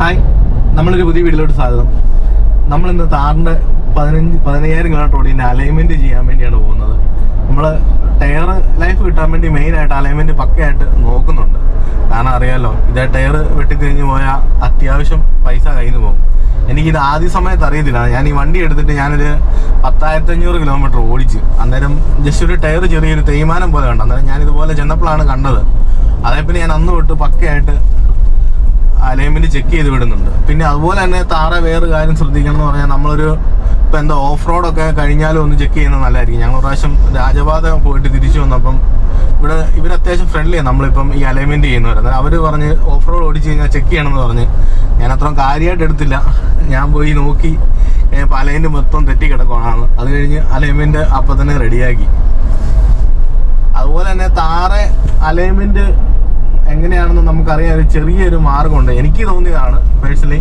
Hi. നമ്മളൊരു പുതിയ വീട്ടിലോട്ട് സ്വാഗതം. നമ്മൾ ഇന്ന് താറിന്റെ പതിനഞ്ച് പതിനയ്യായിരം കിലോമീറ്റർ ഓടി അലൈൻമെന്റ് ചെയ്യാൻ വേണ്ടിയാണ് പോകുന്നത്. നമ്മൾ ടയർ ലൈഫ് കിട്ടാൻ വേണ്ടി മെയിനായിട്ട് അലൈൻമെന്റ് പക്കയായിട്ട് നോക്കുന്നുണ്ട്. കാരണം അറിയാമല്ലോ ഇതേ ടയർ വെട്ടിത്തിരിഞ്ഞ് പോയാൽ അത്യാവശ്യം പൈസ കയ്യിൽ നിന്ന് പോകും എനിക്കിത് ആദ്യ സമയത്ത് അറിയത്തില്ല. ഞാൻ ഈ വണ്ടി എടുത്തിട്ട് ഞാനൊരു പത്തായിരത്തി അഞ്ഞൂറ് കിലോമീറ്റർ ഓടിച്ച്. അന്നേരം ജസ്റ്റ് ഒരു ടയർ ചെറിയൊരു തേയ്മാനം പോലെ കണ്ടു. അന്നേരം ഞാനിതുപോലെ ചെന്നപ്പോഴാണ് കണ്ടത്. അതേപോലെ ഞാൻ അന്ന് തൊട്ട് പക്കയായിട്ട് അലൈൻമെന്റ് ചെക്ക് ചെയ്ത് വിടുന്നുണ്ട്. പിന്നെ അതുപോലെ തന്നെ താറെ വേറെ കാര്യം ശ്രദ്ധിക്കണം എന്ന് പറഞ്ഞാൽ നമ്മളൊരു ഇപ്പം എന്താ ഓഫ് റോഡൊക്കെ കഴിഞ്ഞാലും ഒന്ന് ചെക്ക് ചെയ്യുന്നത് നല്ലതായിരിക്കും. ഞങ്ങൾ പ്രാവശ്യം രാജപാത പോയിട്ട് തിരിച്ചു വന്നപ്പം ഇവിടെ ഇവർ അത്യാവശ്യം ഫ്രണ്ട്ലിയാണ് നമ്മളിപ്പം ഈ അലൈൻമെന്റ് ചെയ്യുന്നവർ അവർ പറഞ്ഞ് ഓഫ് റോഡ് ഓടിച്ച് കഴിഞ്ഞാൽ ചെക്ക് ചെയ്യണമെന്ന് പറഞ്ഞ് ഞാൻ അത്രയും കാര്യമായിട്ട് എടുത്തില്ല. ഞാൻ പോയി നോക്കി. കഴിഞ്ഞപ്പോൾ അലൈൻമെന്റ് മൊത്തം തെറ്റി കിടക്കുകയാണ് അത് കഴിഞ്ഞ് അലൈൻമെന്റ് അപ്പം തന്നെ റെഡിയാക്കി അതുപോലെ തന്നെ താറെ അലൈൻമെന്റ് എങ്ങനെയാണെന്ന് നമുക്കറിയാൻ ഒരു ചെറിയൊരു മാർഗമുണ്ട്. എനിക്ക് തോന്നിയതാണ് പേഴ്സണലി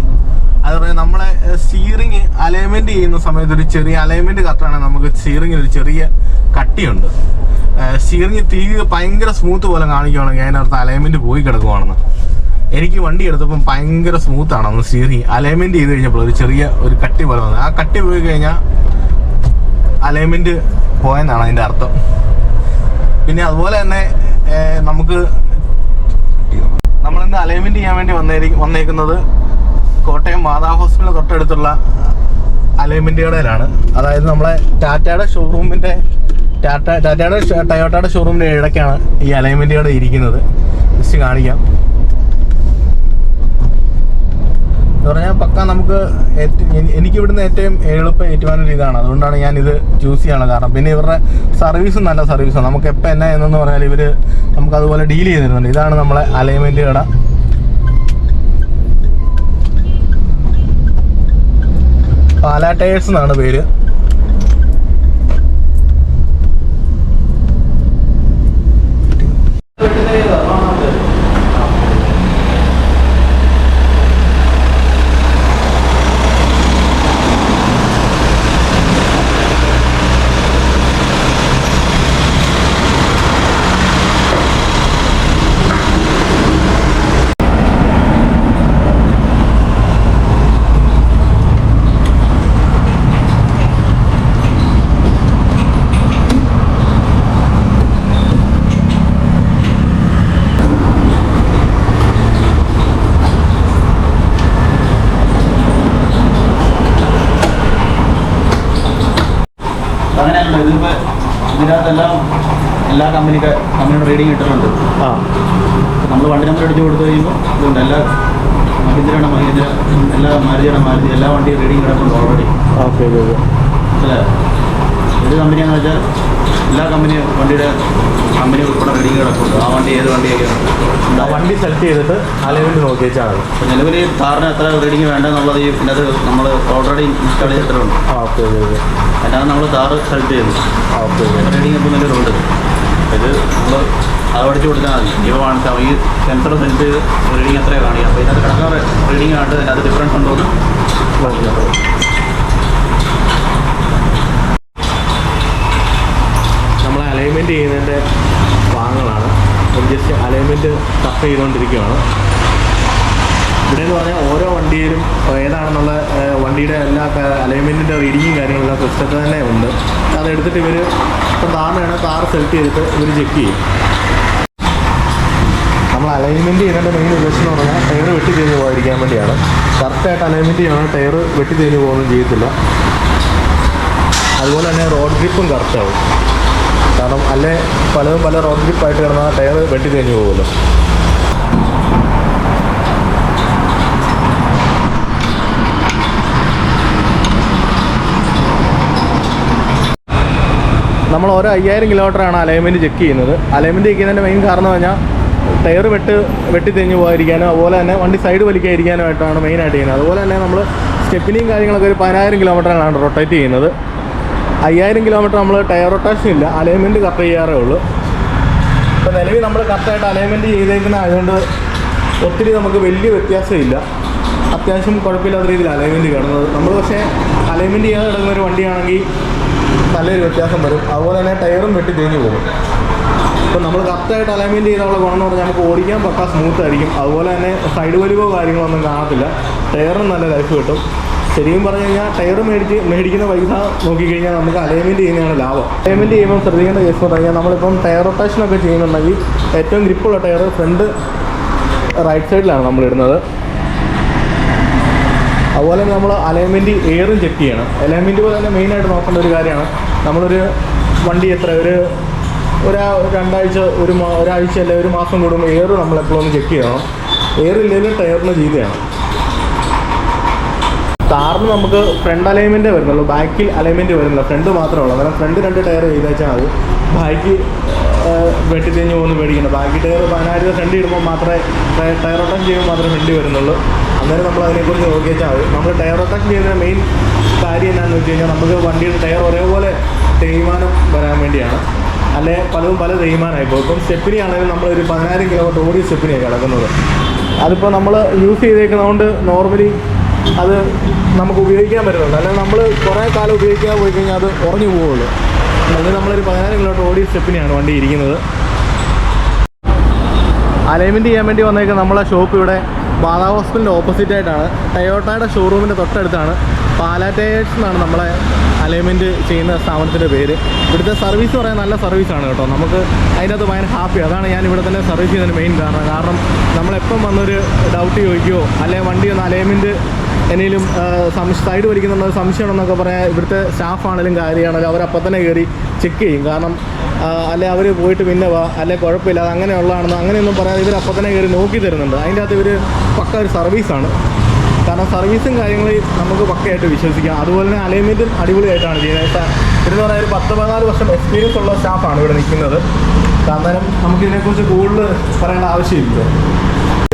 അത് പറഞ്ഞാൽ നമ്മളെ സ്റ്റീറിങ് അലൈൻമെന്റ് ചെയ്യുന്ന സമയത്ത് ഒരു ചെറിയ അലൈൻമെന്റ് കത്താണ് നമുക്ക് സ്റ്റീറിങ്ങിൽ ഒരു ചെറിയ കട്ടിയുണ്ട്. സ്റ്റീറിങ് തീ ഭയങ്കര സ്മൂത്ത് പോലെ കാണിക്കുകയാണെങ്കിൽ അതിനകത്ത് അലൈൻമെന്റ് പോയി കിടക്കുവാണെന്ന്. എനിക്ക് വണ്ടി എടുത്തപ്പം ഭയങ്കര സ്മൂത്താണ് അന്ന് സ്റ്റീറിങ് അലൈൻമെന്റ് ചെയ്ത് കഴിഞ്ഞപ്പോൾ ഒരു ചെറിയ ഒരു കട്ടി പോലെ വന്നത് ആ കട്ടി പോയി കഴിഞ്ഞാൽ അലൈൻമെന്റ് പോയെന്നാണ് അതിന്റെ അർത്ഥം. പിന്നെ അതുപോലെ തന്നെ നമുക്ക് നമ്മളിന്ന് അലൈൻമെന്റ് ചെയ്യാൻ വേണ്ടി വന്നേരി വന്നേക്കുന്നത് കോട്ടയം മാതാ ഹോസ്പിറ്റലിന് തൊട്ടടുത്തുള്ള അലൈൻമെന്റ് കടയിലാണ്. അതായത് നമ്മളെ ടാറ്റയുടെ ഷോറൂമിന്റെ ടാറ്റ ടാറ്റയുടെ ടയോട്ടയുടെ ഷോറൂമിന്റെ ഇടയ്ക്കാണ് ഈ അലൈൻമെന്റ് കട ഇരിക്കുന്നത്. ജസ്റ്റ് കാണിക്കാം. എന്ന് പറഞ്ഞാൽ പക്ക നമുക്ക് എനിക്ക് ഇവിടുന്ന് ഏറ്റവും എളുപ്പം ഏറ്റുവാനൊരു ഇതാണ് അതുകൊണ്ടാണ് ഞാൻ ഇത് ചൂസ് ചെയ്യാനുള്ള കാരണം. പിന്നെ ഇവരുടെ സർവീസും നല്ല സർവീസാണ് നമുക്ക് എപ്പോൾ എന്നാ എന്നു പറഞ്ഞാൽ ഇവർ നമുക്ക് അതുപോലെ ഡീൽ ചെയ്ത് തരുന്നുണ്ട്. ഇതാണ് നമ്മളെ അലൈൻമെന്റ് കട. പാലാ ടയേഴ്സ് എന്നാണ് പേര്. ഇതിനകത്തെല്ലാം എല്ലാ കമ്പനിക്ക് കമ്പനിയുടെ റീഡിങ് ഇട്ടിട്ടുണ്ട്. ആ. നമ്മൾ വണ്ടി നമ്പർ അടിച്ചു കൊടുത്തു കഴിയുമ്പോൾ ഇതുണ്ട്. എല്ലാ മഹീന്ദ്രയുടെ മഹീന്ദ്ര എല്ലാ മാരുതിയുടെ മാരുതി എല്ലാ വണ്ടിയും റീഡിങ് കിടക്കുന്നുണ്ട് ഓൾറെഡി ഓക്കെ അല്ലേ ഏത് കമ്പനിയാണെന്ന് വെച്ചാൽ എല്ലാ കമ്പനി വണ്ടിയുടെ കമ്പനി ഉൾപ്പെടെ റീഡിങ് കിടക്കുന്നുണ്ട് ആ വണ്ടി ഏത് വണ്ടിയൊക്കെയാണ് ആ വണ്ടി സെലക്ട് ചെയ്തിട്ട് അലൈൻമെന്റ് നോക്കി വെച്ചാൽ മതി അപ്പോൾ നിലവിൽ ഈ കാറിന് എത്ര റീഡിങ് വേണ്ടെന്നുള്ളത് ഈ ഇതിനകത്ത് നമ്മൾ ഓൾറെഡി ഇൻസ്റ്റാൾ ചെയ്തിട്ടുണ്ട്. ആ ഓക്കെ ഓക്കെ ഓക്കെ അതിനകത്ത് നമ്മൾ കാറ് സെലക്ട് ചെയ്തു ആ ഓക്കെ ഓക്കെ റീഡിങ് ഇപ്പോൾ നിലവിലുണ്ട്. ഇത് നമ്മൾ അത് പഠിച്ചു കൊടുത്താൽ മതി. ഇവ കാണിച്ചാൽ ഈ സെൻസർ സെൻസ് റീഡിങ് എത്രയാണ് കാണിക്കുക? അപ്പോൾ ഇതിനകത്ത് കിടക്കാറ് റീഡിങ് ആയിട്ട് അതിനകത്ത് ഡിഫറൻസ് ഉണ്ടോ എന്ന് അലൈൻമെന്റ് ചെയ്യുന്നതിന്റെ ഭാഗങ്ങളാണ്. ജസ്റ്റ് അലൈൻമെന്റ് ടഫ് ചെയ്തുകൊണ്ടിരിക്കുകയാണ്. ഇവിടെ എന്ന് പറഞ്ഞാൽ ഓരോ വണ്ടിയിലും ഏതാണെന്നുള്ള വണ്ടിയുടെ എല്ലാ അലൈൻമെന്റിന്റെ റീഡിങ്ങും കാര്യങ്ങളെല്ലാം സിസ്റ്റത്തിൽ തന്നെ ഉണ്ട്. അതെടുത്തിട്ട് ഇവർ ഇപ്പം താറിനാണ് കാർ സെലക്ട് ചെയ്തിട്ട് ഇവർ ചെക്ക് ചെയ്യും. നമ്മൾ അലൈൻമെന്റ് ചെയ്യുന്നതിന്റെ മെയിൻ ഉദ്ദേശം എന്ന് പറഞ്ഞാൽ ടയർ വെട്ടി തിരിഞ്ഞ് പോകാതിരിക്കാൻ വേണ്ടിയാണ്. കറക്റ്റായിട്ട് അലൈൻമെന്റ് ചെയ്യണം ടയർ വെട്ടി തിരിഞ്ഞ് പോകുകയൊന്നും ചെയ്യത്തില്ല. അതുപോലെ തന്നെ റോഡ് ഗ്രിപ്പും കറക്റ്റാവും കാരണം അല്ലേ പലതും പല റോഡ് ഗ്രിപ്പായിട്ട് കിടന്നാൽ ടയർ വെട്ടി തേഞ്ഞു പോകുമല്ലോ. നമ്മൾ ഓരോ അയ്യായിരം കിലോമീറ്ററാണ് അലൈൻമെന്റ് ചെക്ക് ചെയ്യുന്നത്. അലൈൻമെന്റ് ചെക്ക് ചെയ്യുന്നതിന്റെ മെയിൻ കാരണം പറഞ്ഞാൽ ടയർ വെട്ട് വെട്ടി തെഞ്ഞ് പോകാതിരിക്കാനും അതുപോലെ തന്നെ വണ്ടി സൈഡ് വലിക്കാതിരിക്കാനുമായിട്ടാണ് മെയിനായിട്ട് ചെയ്യുന്നത്. അതുപോലെ തന്നെ നമ്മൾ സ്റ്റെപ്പിനെയും കാര്യങ്ങളൊക്കെ ഒരു പതിനായിരം കിലോമീറ്ററാണ് റൊട്ടേറ്റ് ചെയ്യുന്നത്. അയ്യായിരം കിലോമീറ്റർ നമ്മൾ ടയർ റൊട്ടേഷൻ ഇല്ല അലൈൻമെന്റ് കറക്റ്റ് ചെയ്യാറേ ഉള്ളൂ. ഇപ്പോൾ നിലവിൽ നമ്മൾ കറക്റ്റായിട്ട് അലൈൻമെന്റ് ചെയ്തേക്കുന്ന ആയതുകൊണ്ട് ഒത്തിരി നമുക്ക് വലിയ വ്യത്യാസമില്ല. അത്യാവശ്യം കുഴപ്പമില്ലാത്ത രീതിയിൽ അലൈൻമെന്റ് കിടന്നത്. നമ്മൾ പക്ഷേ അലൈൻമെന്റ് ചെയ്യാതെ കിടക്കുന്ന ഒരു വണ്ടിയാണെങ്കിൽ നല്ലൊരു വ്യത്യാസം വരും. അതുപോലെ തന്നെ ടയറും വെട്ടി തേഞ്ഞു പോകും. ഇപ്പോൾ നമ്മൾ കറക്റ്റായിട്ട് അലൈൻമെന്റ് ചെയ്തുള്ള ഗുണം എന്ന് പറഞ്ഞാൽ നമുക്ക് ഓടിക്കാൻ പക്കാ സ്മൂത്ത് ആയിരിക്കും. അതുപോലെ തന്നെ സൈഡ് വലിവോ കാര്യങ്ങളൊന്നും കാണത്തില്ല. ടയറിന് നല്ല ലൈഫ് കിട്ടും. ശരിക്കും പറഞ്ഞു കഴിഞ്ഞാൽ ടയർ മേടിച്ച് മേടിക്കുന്ന പൈസ നോക്കിക്കഴിഞ്ഞാൽ നമുക്ക് അലൈൻമെന്റ് ചെയ്യുന്നതാണ് ലാഭം. അലൈൻമെന്റ് ചെയ്യുമ്പോൾ ശ്രദ്ധിക്കേണ്ട കേസ് എന്ന് പറഞ്ഞാൽ നമ്മളിപ്പം ടയർ റൊട്ടേഷനൊക്കെ ചെയ്യുന്നുണ്ടെങ്കിൽ ഏറ്റവും ഗ്രിപ്പുള്ള ടയർ ഫ്രണ്ട് റൈറ്റ് സൈഡിലാണ് നമ്മൾ ഇടുന്നത്. അതുപോലെ തന്നെ നമ്മൾ അലൈൻമെന്റ് എയറും ചെക്ക് ചെയ്യണം. അലൈൻമെന്റ് പോലെ തന്നെ മെയിനായിട്ട് നോക്കേണ്ട ഒരു കാര്യമാണ്. നമ്മളൊരു വണ്ടി എത്ര ഒരു ഒരാ രണ്ടാഴ്ച ഒരു ഒരാഴ്ച അല്ലെ ഒരു മാസം കൂടുമ്പോൾ എയർ നമ്മൾ എപ്പോഴൊന്ന് ചെക്ക് ചെയ്യണം. എയർ ഇല്ലെങ്കിൽ ടയറിന് ചെയ്തതാണ് കാറിന് നമുക്ക് ഫ്രണ്ട് അലൈൻമെന്റേ വരുന്നുള്ളൂ ബാക്കിൽ അലൈൻമെന്റ് വരുന്നില്ല. ഫ്രണ്ട് മാത്രമേ ഉള്ളൂ. കാരണം ഫ്രണ്ട് രണ്ട് ടയർ ചെയ്ത് അത് മതി. ബാക്കി വെട്ടിത്തിരിഞ്ഞ് പോകുന്ന പേടിക്കണം ബാക്കി ടയർ പതിനായിരം ഫ്രണ്ട് ഇടുമ്പോൾ മാത്രമേ ടയർ റൊട്ടേഷൻ ചെയ്യുമ്പോൾ മാത്രമേ ഫ്രണ്ട് വരുന്നുള്ളൂ. അന്നേരം നമ്മൾ അതിനെക്കുറിച്ച് നോക്കി വെച്ചാൽ മതി. നമ്മൾ ടയർ റൊട്ടേഷൻ ചെയ്യുന്ന മെയിൻ കാര്യം എന്താണെന്ന് വെച്ച് കഴിഞ്ഞാൽ നമുക്ക് വണ്ടിയുടെ ടയർ ഒരേപോലെ തേയ്മാനം വരാൻ വേണ്ടിയാണ്. അല്ലെ പലതും പല തേയ്മാനമായി പോകും. ഇപ്പം സ്റ്റെപ്പിനി ആണെങ്കിലും നമ്മളൊരു പതിനായിരം കിലോമീറ്റർ ഓടിയ സ്റ്റെപ്പിനിയാണ് കിടക്കുന്നത്. അതിപ്പോൾ നമ്മൾ യൂസ് ചെയ്തേക്കുന്നതുകൊണ്ട് നോർമലി അത് നമുക്ക് ഉപയോഗിക്കാൻ പറ്റുന്നുണ്ട്. അല്ലെങ്കിൽ നമ്മൾ കുറേ കാലം ഉപയോഗിക്കാൻ പോയി കഴിഞ്ഞാൽ അത് ഉറഞ്ഞു പോവുള്ളൂ. അല്ലെങ്കിൽ നമ്മളൊരു പതിനായിരം കിലോമീറ്റർ ഓടി സ്റ്റെപ്പിനെയാണ് വണ്ടി ഇരിക്കുന്നത്. അലൈൻമെന്റ് ചെയ്യാൻ വേണ്ടി വന്നേക്കുന്ന നമ്മളെ ഷോപ്പ് ഇവിടെ ബാല ഹോസ്പിറ്റലിന്റെ ഓപ്പോസിറ്റ് ആയിട്ടാണ്. ടയോട്ടയുടെ ഷോറൂമിന്റെ തൊട്ടടുത്താണ്. പാലാറ്റേഴ്സ് എന്നാണ് നമ്മളെ അലൈൻമെന്റ് ചെയ്യുന്ന സ്ഥാപനത്തിന്റെ പേര്. ഇവിടുത്തെ സർവീസ് പറയാൻ നല്ല സർവീസാണ് കേട്ടോ. നമുക്ക് അതിനകത്ത് ഭയങ്കര ഹാപ്പി അതാണ് ഞാൻ ഇവിടെ തന്നെ സർവീസ് ചെയ്യുന്നതിന് മെയിൻ കാരണം. കാരണം നമ്മളെപ്പം വന്നൊരു ഡൗട്ട് ചോദിക്കുമോ അല്ലെങ്കിൽ വണ്ടി ഒന്ന് അലൈൻമെന്റ് എന്തെങ്കിലും സൈഡ് വലിക്കുന്നുണ്ടോ? സംശയമാണെന്നൊക്കെ പറയാൻ ഇവിടുത്തെ സ്റ്റാഫാണെങ്കിലും കാര്യമാണെങ്കിലും അവരപ്പം തന്നെ കയറി ചെക്ക് ചെയ്യും. കാരണം അല്ലെ അവർ പോയിട്ട് പിന്നെ വാ അല്ലെ കുഴപ്പമില്ല അത് അങ്ങനെയുള്ളതാണെന്ന് അങ്ങനെയൊന്നും പറയാതെ ഇവർ അപ്പം തന്നെ കയറി നോക്കി തരുന്നുണ്ട്. അതിന്റെ അകത്ത് ഇവർ പക്ക ഒരു സർവീസാണ് കാരണം സർവീസും കാര്യങ്ങളും നമുക്ക് പക്കയായിട്ട് വിശ്വസിക്കാം. അതുപോലെ തന്നെ അലൈൻമെന്റും അടിപൊളിയായിട്ടാണ് ചെയ്യുന്നത്. ഇതെന്ന് പറഞ്ഞാൽ ഒരു പത്ത് പതിനാല് വർഷം എക്സ്പീരിയൻസ് ഉള്ള സ്റ്റാഫാണ് ഇവിടെ നിൽക്കുന്നത്. കാരണം നമുക്കിതിനെക്കുറിച്ച് കൂടുതൽ പറയേണ്ട ആവശ്യമില്ല.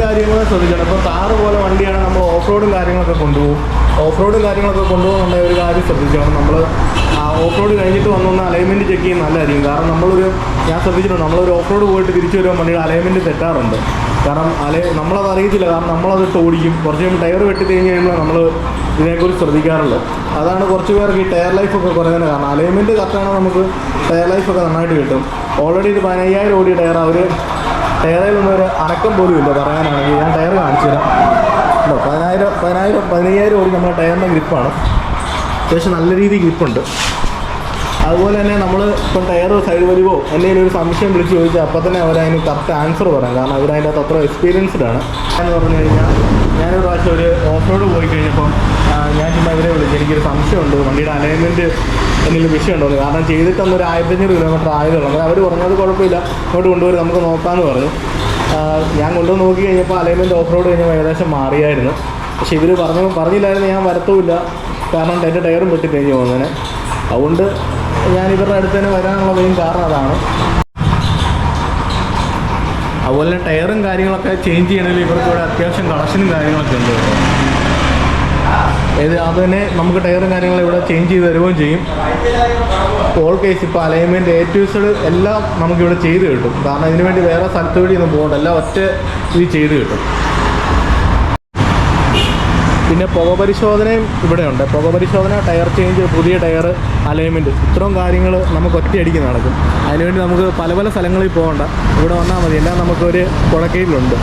കാര്യങ്ങൾ ശ്രദ്ധിക്കണം. ഇപ്പോൾ താറ് പോലെ വണ്ടിയാണ് നമ്മൾ ഓഫ് റോഡും കാര്യങ്ങളൊക്കെ കൊണ്ടുപോകും. ഓഫ് റോഡും കാര്യങ്ങളൊക്കെ കൊണ്ടുപോകുന്നുണ്ടെങ്കിൽ ഒരു കാര്യം ശ്രദ്ധിക്കണം. നമ്മൾ ഓഫ് റോഡ് കഴിഞ്ഞിട്ട് വന്നൊന്ന് അലൈൻമെന്റ് ചെക്ക് ചെയ്യുന്നത് നല്ലതായിരിക്കും. കാരണം നമ്മളൊരു ഞാൻ ശ്രദ്ധിച്ചിട്ടുണ്ട്. നമ്മളൊരു ഓഫ് റോഡ് പോയിട്ട് തിരിച്ചു വരുമ്പോൾ വണ്ടിയുടെ അലൈൻമെന്റ് തെറ്റാറുണ്ട്. കാരണം അലൈ നമ്മളത് അറിയത്തില്ല. കാരണം നമ്മളത് ഓടിക്കും. കുറച്ച് കഴിയുമ്പോൾ ടയർ വെട്ടി കഴിഞ്ഞ് കഴിയുമ്പോൾ നമ്മൾ ഇതിനെക്കുറിച്ച് ശ്രദ്ധിക്കാറുള്ളത് അതാണ് കുറച്ച് പേർക്ക് ഈ ടയർ ലൈഫൊക്കെ കുറയുന്നതിന് കാരണം അലൈൻമെന്റ് കറക്റ്റാണെങ്കിൽ നമുക്ക് ടയർ ലൈഫ് ഒക്കെ നന്നായിട്ട് കിട്ടും. ഓൾറെഡി ഇത് പതിനയ്യായിരം ഓടിയ ടയർ അവർ ടയറിൽ നിന്നും ഒരു അനക്കം പോലും ഇല്ല പറയാനാണെങ്കിൽ. ഞാൻ ടയർ കാണിച്ചു തരാം. ഉണ്ടോ പതിനായിരം പതിനായിരം പതിനയ്യായിരം ഓടി നമ്മുടെ ടയറിന്റെ ഗ്രിപ്പാണ്. അത്യാവശ്യം നല്ല രീതിയിൽ ഗ്രിപ്പുണ്ട്. അതുപോലെ തന്നെ നമ്മൾ ഇപ്പം ടയർ സൈഡ് വലിവോ എന്തെങ്കിലും ഒരു സംശയം വിളിച്ച് ചോദിച്ചാൽ അപ്പം തന്നെ അവരതിന് കറക്റ്റ് ആൻസർ പറയാം. കാരണം അവരതിന്റെ അകത്ത് അത്ര എക്സ്പീരിയൻസ്ഡ് ആണ്. എന്ന് പറഞ്ഞു കഴിഞ്ഞാൽ ഞാനൊരു പ്രാവശ്യം ഒരു ഓഫ് റോഡ് പോയി കഴിഞ്ഞപ്പം ഞാൻ ചുമ്മാ ഇവരെ വിളിച്ചു എനിക്കൊരു സംശയമുണ്ട് വണ്ടിയുടെ അലൈൻമെന്റ് എന്തെങ്കിലും വിഷയമുണ്ടോ. കാരണം ചെയ്തിട്ട് ഒരു ആയിരത്തഞ്ഞൂറ് കിലോമീറ്റർ ആയതുള്ളൂ അങ്ങനെ അവർ പറഞ്ഞത് കുഴപ്പമില്ല. ഇങ്ങോട്ട് കൊണ്ടുപോയി നമുക്ക് നോക്കാമെന്ന് പറഞ്ഞു. ഞാൻ കൊണ്ടുവന്ന് നോക്കി കഴിഞ്ഞപ്പോൾ അലൈൻമെന്റ് ഓഫ് റോഡ് കഴിഞ്ഞപ്പോൾ ഏകദേശം മാറിയായിരുന്നു. പക്ഷേ ഇവർ പറഞ്ഞു പറഞ്ഞില്ലായിരുന്നു ഞാൻ വരത്തുമില്ല. കാരണം എന്റെ ടയറും വെട്ടി കഴിഞ്ഞ് പോകുന്നതിന്. അതുകൊണ്ട് ഞാൻ ഇവരുടെ അടുത്ത് തന്നെ വരാനുള്ള മെയിൻ കാരണം അതാണ്. അതുപോലെ തന്നെ ടയറും കാര്യങ്ങളൊക്കെ ചേഞ്ച് ചെയ്യണമെങ്കിൽ ഇവർക്ക് ഇവിടെ അത്യാവശ്യം കളക്ഷനും കാര്യങ്ങളൊക്കെ ഉണ്ട്. ഇത് അത് തന്നെ നമുക്ക് ടയറും കാര്യങ്ങളും ഇവിടെ ചേഞ്ച് ചെയ്ത് തരുകയും ചെയ്യും. ഓൾ കേസ് ഇപ്പോൾ അലൈൻമെന്റ് എ ടു സെഡ് എല്ലാം നമുക്കിവിടെ ചെയ്ത് കിട്ടും. കാരണം ഇതിനു വേണ്ടി വേറെ സ്ഥലത്ത് വഴി ഒന്നും പോകണ്ട. എല്ലാം ഒറ്റ ഇത് ചെയ്ത് കിട്ടും. പിന്നെ പുക പരിശോധനയും ഇവിടെയുണ്ട്. പുക പരിശോധന ടയർ ചേഞ്ച് പുതിയ ടയർ അലൈൻമെന്റ് ഇത്രയും കാര്യങ്ങൾ നമുക്ക് ഒറ്റയടിക്ക് നടക്കും. അതിനുവേണ്ടി നമുക്ക് പല പല സ്ഥലങ്ങളിൽ പോകണ്ട. ഇവിടെ വന്നാൽ മതി. എല്ലാം നമുക്കൊരു കുടക്കീഴിലുണ്ട്.